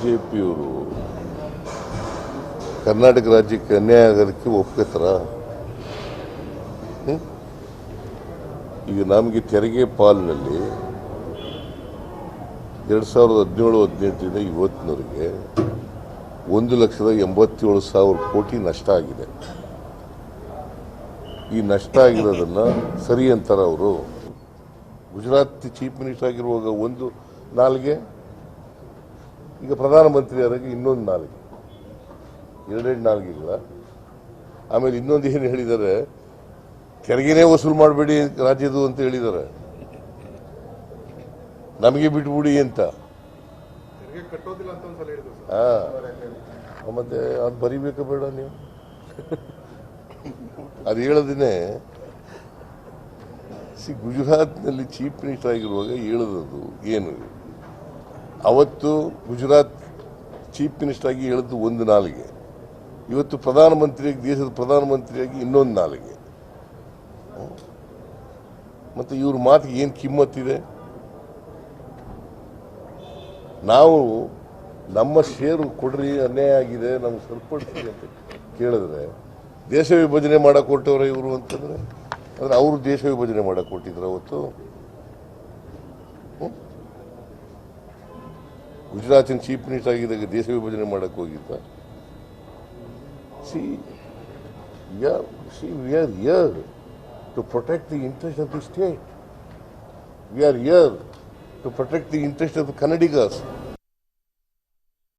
J ಪಿಯವರು ಕರ್ನಾಟಕ ರಾಜ್ಯಕ್ಕೆ ಅನ್ಯಾಯ ಆಗೋದಕ್ಕೆ ಒಪ್ಕೋತಾರ? ಈಗ ನಮಗೆ ತೆರಿಗೆ ಪಾಲಿನಲ್ಲಿ ಎರಡು ಸಾವಿರದ ಹದಿನೇಳು ಹದಿನೆಂಟರಿಂದ ಇವತ್ತಿನವರೆಗೆ ಒಂದು ಲಕ್ಷದ ಎಂಬತ್ತೇಳು ಸಾವಿರ ಕೋಟಿ ನಷ್ಟ ಆಗಿದೆ. ಈ ನಷ್ಟ ಆಗಿರೋದನ್ನು ಸರಿ ಅಂತಾರೆ ಅವರು. ಗುಜರಾತ್ ಚೀಫ್ ಮಿನಿಸ್ಟರ್ ಆಗಿರುವಾಗ ಒಂದು ನಾಲ್ಗೆ ಈಗ ಪ್ರಧಾನಮಂತ್ರಿ ಅವರಿಗೆ ಇನ್ನೊಂದು ನಾಲ್ಕು ಎರಡೆರಡು ನಾಲ್ಗಿಲ್ಲ ಆಮೇಲೆ ಇನ್ನೊಂದು ಏನು ಹೇಳಿದ್ದಾರೆ ತೆರಿಗೆನೇ ವಸೂಲು ಮಾಡಬೇಡಿ ರಾಜ್ಯದು ಅಂತ ಹೇಳಿದ್ದಾರೆ. ನಮಗೆ ಬಿಟ್ಬಿಡಿ ಅಂತ. ಹೇಳಿದ್ರು ಹಾ. ಮತ್ತೆ ಅದು ಬರಿಬೇಕು ಬೇಡ ನೀವು? ಅದು ಹೇಳದೇನೆ ಸಿ ಗುಜರಾತ್ನಲ್ಲಿ ಚೀಫ್ ಮಿನಿಸ್ಟರ್ ಆಗಿರುವಾಗ ಹೇಳದದು ಏನು? ಅವತ್ತು ಗುಜರಾತ್ ಚೀಫ್ ಮಿನಿಸ್ಟರ್ ಆಗಿ ಹೇಳಿದ್ದು ಒಂದು ನಾಲಿಗೆ. ಇವತ್ತು ಪ್ರಧಾನಮಂತ್ರಿಯಾಗಿ, ದೇಶದ ಪ್ರಧಾನಮಂತ್ರಿಯಾಗಿ ಇನ್ನೊಂದು ನಾಲಿಗೆ. ಮತ್ತು ಇವ್ರ ಮಾತಿಗೆ ಏನು ಕಿಮ್ಮತ್ತಿದೆ? ನಾವು ನಮ್ಮ ಷೇರು ಕೊಡ್ರಿ, ಅನ್ಯಾಯ ಆಗಿದೆ, ನಮ್ಗೆ ಸರಿಪಡಿಸಿ ಅಂತ ಕೇಳಿದ್ರೆ, ದೇಶ ವಿಭಜನೆ ಮಾಡಕ್ಕೆ ಇವರು ಅಂತಂದ್ರೆ, ಅಂದ್ರೆ ಅವರು ದೇಶ ವಿಭಜನೆ ಮಾಡಕ್ ಕೊಟ್ಟಿದ್ರು ಅವತ್ತು? ಗುಜರಾತಿನ ಚೀಫ್ ಮಿನಿಸ್ಟರ್ ಆಗಿದ್ದಾಗ ದೇಶ ವಿಭಜನೆ ಮಾಡಕ್ಕೆ ಹೋಗಿದ್ದ. C C we are here to protect the interest of the state we are here to protect the interest of the ಕನ್ನಡಿಗರ್ಸ್